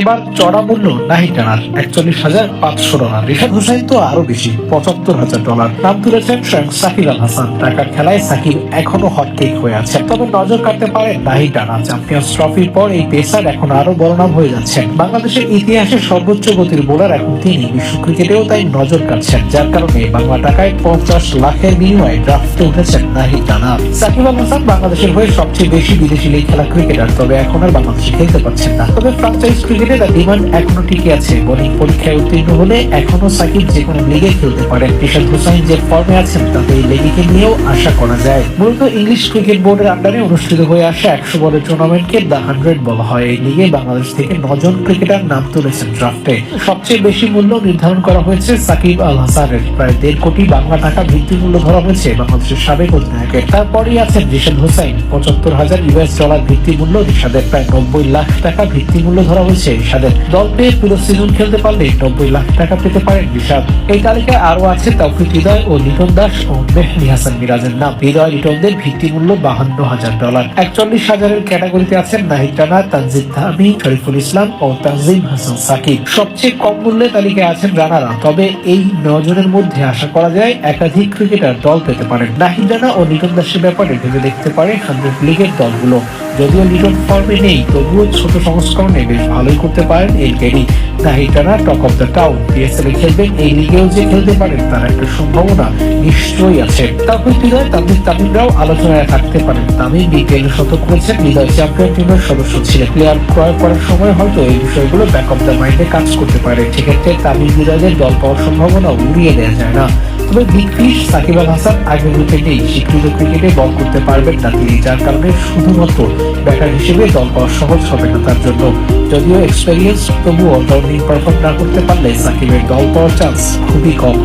এবার চড়া মূল্য নাহি টানার। একচল্লিশ হাজার পাঁচশো ডলার। রিশাদ হোসেন তো আরও বেশি, পঁচাত্তর হাজার ডলার। নাম তুলেছেন স্বয়ং সাকিব আল হাসান। টাকার খেলায় সাকিব এখনও হটকেক হয়ে আছে। তবে নজর কাটতে পারে নাহি টানা। চ্যাম্পিয়ন্স ট্রফির পর এই পেসার এখন আরও বড় নাম হয়ে যাচ্ছেন বাংলাদেশের ইতিহাসে সর্বোচ্চ গতির বোলার এখন তিনি। বিশ্ব ক্রিকেটেও তাই নজর কাটছেন। যার কারণে বাংলা টাকায় পঞ্চাশ লাখের বিনিময়ে ড্রাফটে উঠেছেন নাহি টানা। সাকিব আল হাসান বাংলাদেশের হয়ে সবচেয়ে বেশি বিদেশি লিগ খেলা ক্রিকেটার তবে এখন আর বাংলাদেশে খেলতে পারছেন না। তবে ফ্রাঞ্চাইজ ক্রিকেটে তার ডিমান্ড এখনও টিকে আছে। বোলিং পরীক্ষায় উত্তীর্ণ হলে এখনও সাকিব যে কোনো লিগে খেলতে পারেন। রিশাদ হোসাইন যে ফর্মে আছেন, তাতে এই লিগকে নিয়েও আশা করা যায়। মূলত ইংলিশ ক্রিকেট বোর্ডের আন্ডারে অনুষ্ঠিত হয়ে আসা একশো বলের টুর্নামেন্টকে দ্য হান্ড্রেড বলা হয়। এই লিগে বাংলাদেশ থেকে নজন ক্রিকেটার নাম তুলেছেন ড্রাফটে সবচেয়ে বেশি মূল্য নির্ধারণ করা হয়েছে সাকিব আল হাসানের। প্রায় দেড় কোটি বাংলা টাকা ভিত্তি মূল্য ধরা হয়েছে বাংলাদেশের সাবেক অধিনায়কের। তারপরেই আছেন রিশাদ হোসাইন পঁচাত্তর হাজার ইউএস ডলার ভিত্তি মূল্য রিশাদের। প্রায় নব্বই লাখ টাকা ভিত্তি মূল্য ধরা হয়েছে রিশাদের দল পেয়ে পুরো সিজন খেলতে পারলে নব্বই লাখ টাকা পেতে পারেন এই তালিকায় আরও আছে তৌফিক হৃদয় ও লিটন দাস ও হাসান মিরাজের নাম। হৃদয় লিটনদের ভিত্তি মূল্য বাহান্ন হাজার ডলার। একচল্লিশ হাজারের ক্যাটাগরিতে আছেন নাহিদ রানা তানজিদ তাহমি শরীফুল ইসলাম ও তানজিম হাসান সাকিব। সবচেয়ে কম মূল্যে তালিকায় আছেন রানারা। তবে এই নজনের মধ্যে আশা করা যায় একাধিক ক্রিকেটার দল পেতে পারেন। নাহিদ রানা ও লিটন দাসের ব্যাপারে ভেবে দেখতে পারে হান্ড্রেড লিগের দলগুলো। যদিও লিটন ফর্মে নেই, তবুও ছোট সংস্করণে বেশ ভালোই করতে পারেন এই টেরি Nahid Rana talk of the town PSL খেলবেন, এই লিগেও যে খেলতে পারেন তার একটা সম্ভাবনা নিশ্চয়ই আছে। তারপর হৃদয় তামিম তামিমরাও আলোচনায় থাকতে পারেন। তামিম বিকেল শতক করেছেন হৃদয় চ্যাম্পিয়ন টিমের সদস্য ছিলেন। প্লেয়ার ক্রয় করার সময় হয়তো এই বিষয়গুলো ব্যাক অফ দ্য মাইন্ডে কাজ করতে পারে। সেক্ষেত্রে তামিম হৃদয়ের দল পাওয়ার সম্ভাবনা উড়িয়ে দেওয়া যায় না। তবে ফিশ সাকিব আল হাসান আগের নেই স্বীকৃত ক্রিকেটে বল করতে পারবেন না তিনি, যার কারণে শুধুমাত্র ব্যাটার হিসেবে দল পাওয়া সহজ হবে না তার জন্য। যদিও এক্সপেরিয়েন্স তবুও দল নিয়ে পারফর্ম না করতে পারলে সাকিবের দল পাওয়ার চান্স খুবই কম।